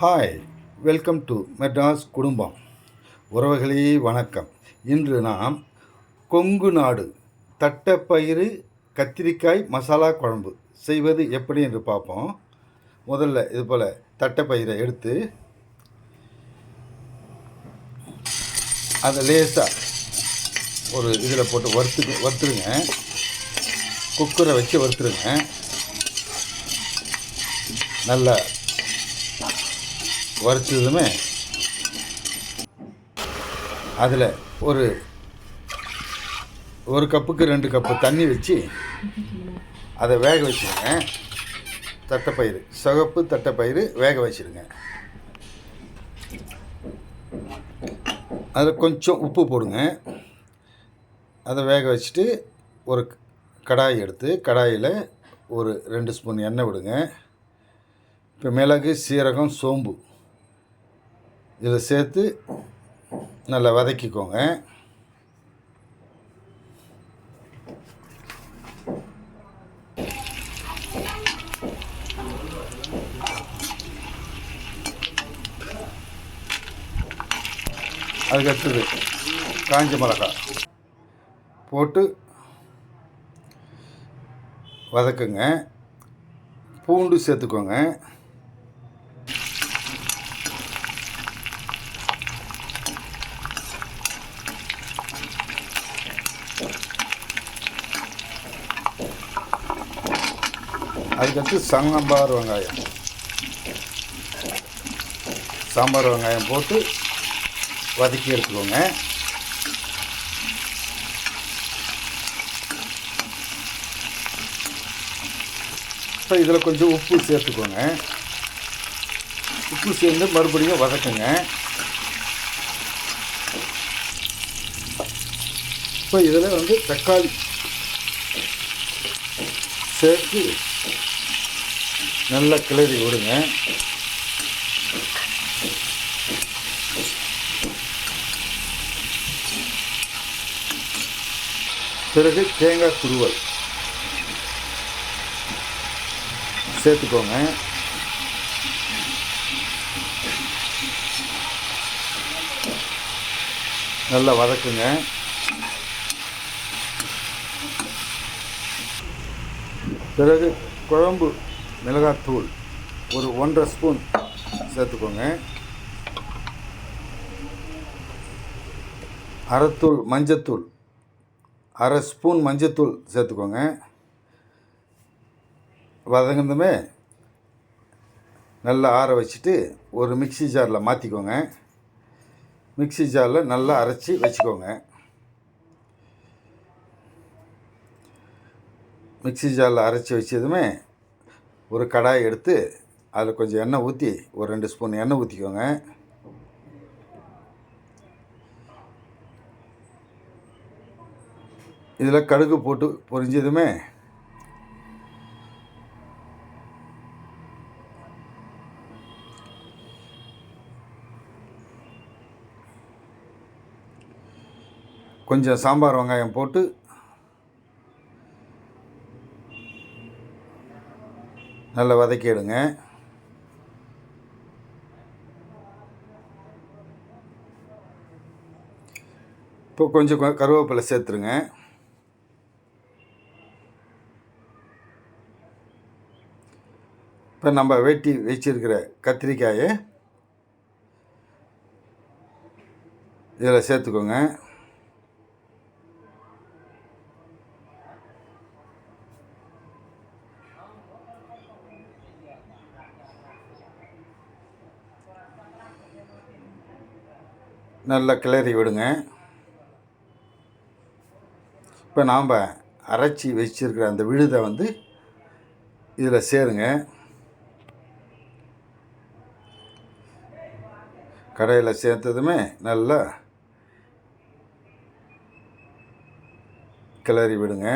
Hi welcome to Madras குடும்பம் உறவுகளே வணக்கம். இன்று நாம் கொங்கு நாடு தட்டைப்பயிறு கத்திரிக்காய் மசாலா குழம்பு செய்வது எப்படி என்று பார்ப்போம். முதல்ல இது போல் தட்டைப்பயிரை எடுத்து அதை லேசாக ஒரு இதில் போட்டு வறுத்து வறுத்துருங்க. குக்கரை வச்சு வறுத்துருங்க. நல்லா வறுத்ததுமே அதில் ஒரு ஒரு கப்புக்கு ரெண்டு கப்பு தண்ணி வச்சு அதை வேக வச்சுருங்க. தட்டைப்பயிறு. சிகப்பு தட்டைப்பயிறு வேக வச்சுருங்க. அதில் கொஞ்சம் உப்பு போடுங்க. அதை வேக வச்சுட்டு ஒரு கடாய் எடுத்து கடாயில் ஒரு ரெண்டு ஸ்பூன் எண்ணெய் விடுங்க. இப்போ மிளகு சீரகம் சோம்பு இதை சேர்த்து நல்லா வதக்கிக்கோங்க. அதுக்கடுத்தது காஞ்ச மிளகாய் போட்டு வதக்குங்க. பூண்டு சேர்த்துக்கோங்க. அதுக்கடுத்து சாம்பார் வெங்காயம். சாம்பார் வெங்காயம் போட்டு வதக்கி எடுத்துக்கோங்க. இப்போ இதில் கொஞ்சம் உப்பு சேர்த்துக்கோங்க. உப்பு சேர்ந்து மறுபடியும் வதக்குங்க. இப்போ இதில் வந்து தக்காளி சேர்த்து நல்லா கிளறி விடுங்க. பிறகு தேங்காய் துருவல். சேர்த்துக்கோங்க. நல்லா வதக்குங்க. பிறகு குழம்பு மிளகாத்தூள் ஒரு ஒன்றரை ஸ்பூன் சேர்த்துக்கோங்க. அரைத்தூள் மஞ்சத்தூள் அரை ஸ்பூன் மஞ்சத்தூள் சேர்த்துக்கோங்க. வதங்கினதுமே நல்லா ஆற வச்சுட்டு ஒரு மிக்ஸி ஜாரில் மாற்றிக்கோங்க மிக்ஸி ஜாரில் நல்லா அரைச்சி வச்சுக்கோங்க. மிக்ஸி ஜாரில் அரைச்சி வச்சதுமே ஒரு கடாய் எடுத்து அதில் கொஞ்சம் எண்ணெய் ஊற்றி ஒரு ரெண்டு ஸ்பூன் எண்ணெய் ஊற்றிக்கோங்க. இதில் கடுகு போட்டு பொரிஞ்சதுமே கொஞ்சம் சாம்பார் வெங்காயம் போட்டு நல்லா வதக்கிடுங்க இப்போ கொஞ்சம் கருவேப்பிலை சேர்த்துருங்க. இப்போ நம்ம வெட்டி வச்சிருக்கிற கத்திரிக்காயை இதில் சேர்த்துக்கோங்க. நல்லா கிளறி விடுங்க. இப்போ நாம் அரைச்சி வச்சிருக்கிற அந்த விழுதை வந்து இதில் சேருங்க. கடையில் சேர்த்ததுமே நல்லா கிளறி விடுங்க.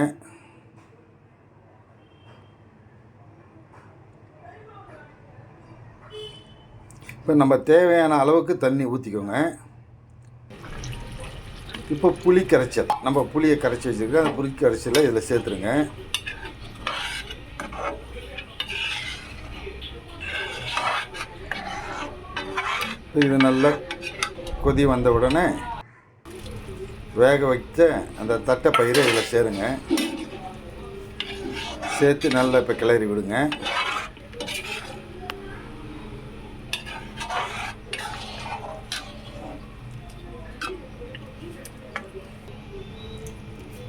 இப்போ நம்ம தேவையான அளவுக்கு தண்ணி ஊற்றிக்கோங்க இப்போ புளி கரைச்சல். நம்ம புளியை கரைச்சி வச்சுருக்கோம். அந்த புளி கரைச்சலை இதில் சேர்த்துருங்க. இது நல்லா கொதி வந்த உடனே வேக வைத்த அந்த தட்டை பயிரை இதில் சேருங்க. சேர்த்து நல்லா இப்போ கிளறி விடுங்க.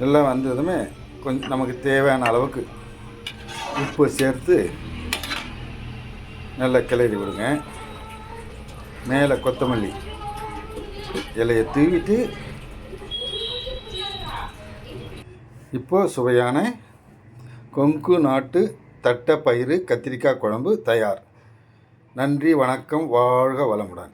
எல்லாம் வந்ததுமே கொஞ்சம் நமக்கு தேவையான அளவுக்கு உப்பு சேர்த்து நல்லா கிளறி விடுங்க. மேலே கொத்தமல்லி இலையை தூவிட்டு இப்போ சுவையான கொங்கு நாட்டு தட்டப்பயிறு கத்திரிக்காய் குழம்பு தயார். நன்றி வணக்கம் வாழ்க வளமுடன்.